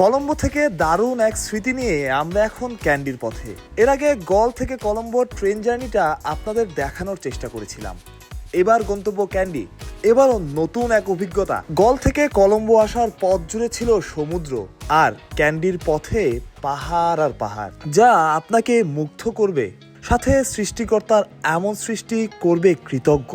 কলম্বো থেকে দারুণ এক স্মৃতি নিয়ে আমরা এখন ক্যান্ডির পথে। এর আগে গল থেকে কলম্বোর ট্রেন জার্নিটা আপনাদের দেখানোর চেষ্টা করেছিলাম। এবার গন্তব্য ক্যান্ডি, এবারও নতুন এক অভিজ্ঞতা। গল থেকে কলম্বো আসার পথ জুড়ে ছিল সমুদ্র আর ক্যান্ডির পথে পাহাড় আর পাহাড়, যা আপনাকে মুগ্ধ করবে, সাথে সৃষ্টিকর্তার এমন সৃষ্টি করবে কৃতজ্ঞ।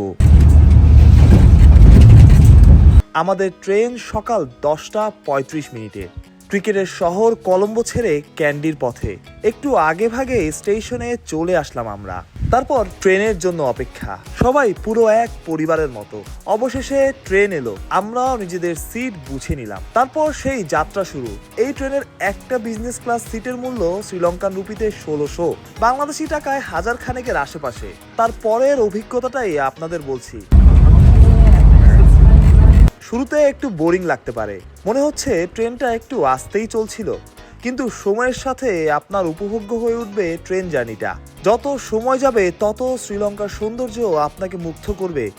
আমাদের ট্রেন সকাল দশটা পঁয়ত্রিশ মিনিটে। ক্রিকেটের শহর কলম্বো ছেড়ে ক্যান্ডির পথে। একটু আগে ভাগে স্টেশনে চলে আসলাম আমরা। তারপর ট্রেনের জন্য অপেক্ষা। সবাই পুরো এক পরিবারের মতো। অবশেষে ট্রেন এলো। আমরাও নিজেদের সিট বুঝে নিলাম। তারপর সেই যাত্রা শুরু। এই ট্রেনের একটা বিজনেস ক্লাস সিটের মূল্য শ্রীলঙ্কান রুপিতে ষোলোশো। বাংলাদেশি টাকায় হাজার খানেকের আশেপাশে। তারপরের অভিজ্ঞতাটাই আপনাদের বলছি। শুরুতে একটু বোরিং লাগতে পারে। মনে হচ্ছে ট্রেনটা একটু আসতেই চলছিল। কিন্তু সময়ের সাথে আপনার উপভোগ্য হয়ে উঠবে ট্রেন জার্নিটা। যত সময় যাবে, তত শ্রীলঙ্কার সৌন্দর্য আপনাকে মুগ্ধ করবে।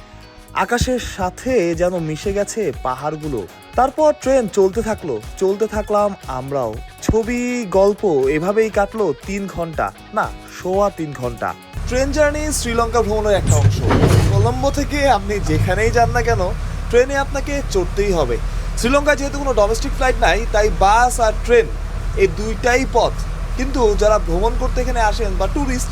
আকাশের সাথে যেন মিশে গেছে পাহাড়গুলো। তারপর ট্রেন চলতে থাকল। চলতে থাকলাম আমরাও। ছবি, গল্প এভাবেই কাটলো তিন ঘণ্টা। না, সোয়া তিন ঘণ্টা। ট্রেন জার্নি শ্রীলঙ্কা ভ্রমণের একটা অংশ। কলম্বো থেকে আপনি যেখানেই যান না কেন ট্রেনে আপনাকে চড়তেই হবে। শ্রীলঙ্কায় যেহেতু কোনো ডোমেস্টিক ফ্লাইট নাই, তাই বাস আর ট্রেন এই দুইটাই পথ। কিন্তু যারা ভ্রমণ করতে এখানে আসেন বা ট্যুরিস্ট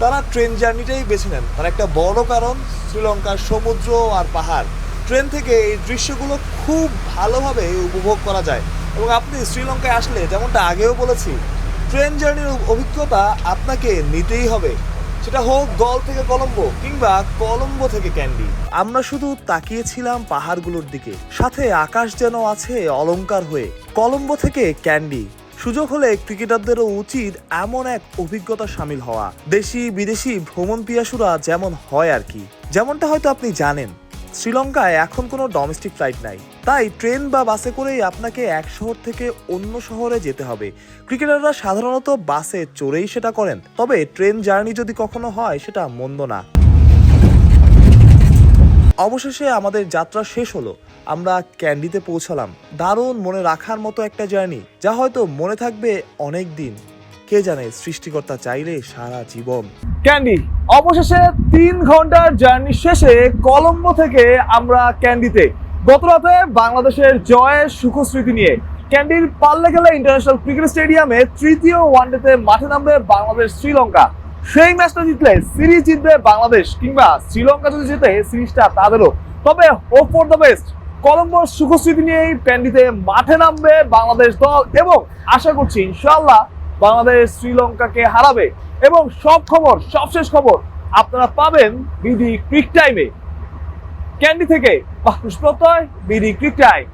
তারা ট্রেন জার্নিটাই বেছে নেন। তার একটা বড় কারণ শ্রীলঙ্কার সমুদ্র আর পাহাড়। ট্রেন থেকে এই দৃশ্যগুলো খুব ভালোভাবে উপভোগ করা যায়। এবং আপনি শ্রীলঙ্কায় আসলে, যেমনটা আগেও বলেছি, ট্রেন জার্নির অভিজ্ঞতা আপনাকে নিতেই হবে। সেটা হোক গল থেকে কলম্বো কিংবা কলম্বো থেকে ক্যান্ডি। আমরা শুধু তাকিয়েছিলাম পাহাড়গুলোর দিকে। সাথে আকাশ যেন আছে অলংকার হয়ে। কলম্বো থেকে ক্যান্ডি। সুযোগ হলে ক্রিকেটারদেরও উচিত এমন এক অভিজ্ঞতা সামিল হওয়া। দেশি, বিদেশি ভ্রমণ পিয়াসুরা যেমন হয় আর কি। যেমনটা হয়তো আপনি জানেন। শ্রীলঙ্কায় এখন কোনো ডোমেস্টিক ফ্লাইট নাই। তাই ট্রেন বা বাসে করেই আপনাকে এক শহর থেকে অন্য শহরে যেতে হবে। ক্রিকেটাররা সাধারণত বাসে চড়েই সেটা করেন। তবে ট্রেন জার্নি যদি কখনো হয়, সেটা মন্দ না। অবশেষে আমাদের যাত্রা শেষ হলো। আমরা ক্যান্ডিতে পৌঁছালাম। দারুণ মনে রাখার মতো একটা জার্নি, যা হয়তো মনে থাকবে অনেক দিন। কে জানে সৃষ্টিকর্তা চাইলে সারা জীবন। ক্যান্ডি, অবশেষে তিন ঘণ্টার জার্নি শেষে কলম্বো থেকে আমরা ক্যান্ডিতে। গত রাতে বাংলাদেশের জয়ের সুখস্মৃতি নিয়ে ক্যান্ডির পাল্লেখেলা ইন্টারন্যাশনাল ক্রিকেট স্টেডিয়ামে তৃতীয় ওয়ানডেতে মাঠে নামবে বাংলাদেশ শ্রীলঙ্কা। সেই ম্যাচটা জিতলে সিরিজ জিতবে বাংলাদেশ কিংবা শ্রীলঙ্কা যদি জিতে, সিরিজটা তাদেরও। তবে হোপ ফর দ্য বেস্ট কলম্বোর সুখস্মৃতি নিয়েই প্যান্ডিতে মাঠে নামবে বাংলাদেশ দল এবং আশা করছি ইনশাল্লাহ বাংলাদেশ শ্রীলঙ্কাকে হারাবে। এবং সব খবর, সবশেষ খবর আপনারা পাবেন বিডি ক্রিক টাইমে। ক্যান্ডি থেকে বাহুস প্রত্যয় বিডি টাইম